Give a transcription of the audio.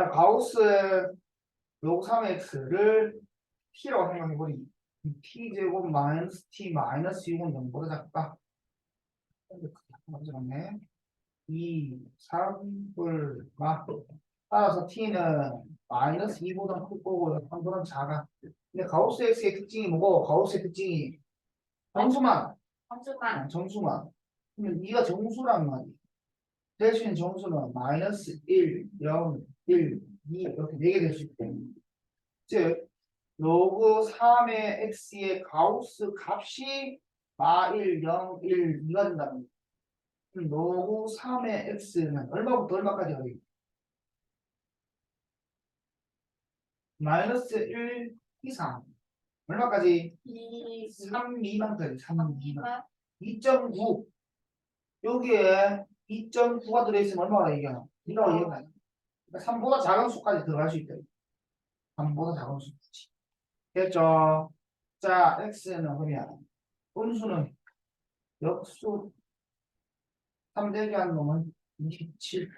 자, 가우스 로그 3x를 t라고 생각해 보니 t제곱 마이너스 t 마이너스 6은 넘보다 작다. 맞네. 2, 3을 막 따라서 t는 마이너스 2보다 크고 3보다 작아. 근데 가우스 x의 특징이 뭐고 가우스의 특징이 정수만 함수만 아, 정수만. 그러면 2가 정수란 말이야. 있는 정수는 마이너스 1, 0, 1, 2 이렇게 4개 될 수 있기 때문에. 즉, 로그 3의 x의 가우스 값이 마 1, 0, 1, 2가 된다는 거야. 그럼 로그 3의 x는 얼마부터 얼마까지 가요? 마이너스 1 이상. 얼마까지? 2, 3 미만까지. 3 미만. 3, 2.9 여기에 2.9가 들어있으면 얼마나 얘기하나? 이라고 얘기하나? 그러니까 3보다 작은 수까지 들어갈 수 있다. 3보다 작은 수까지. 됐죠? 자, x는 그러면 분수는 역수 3 대기한 놈은 27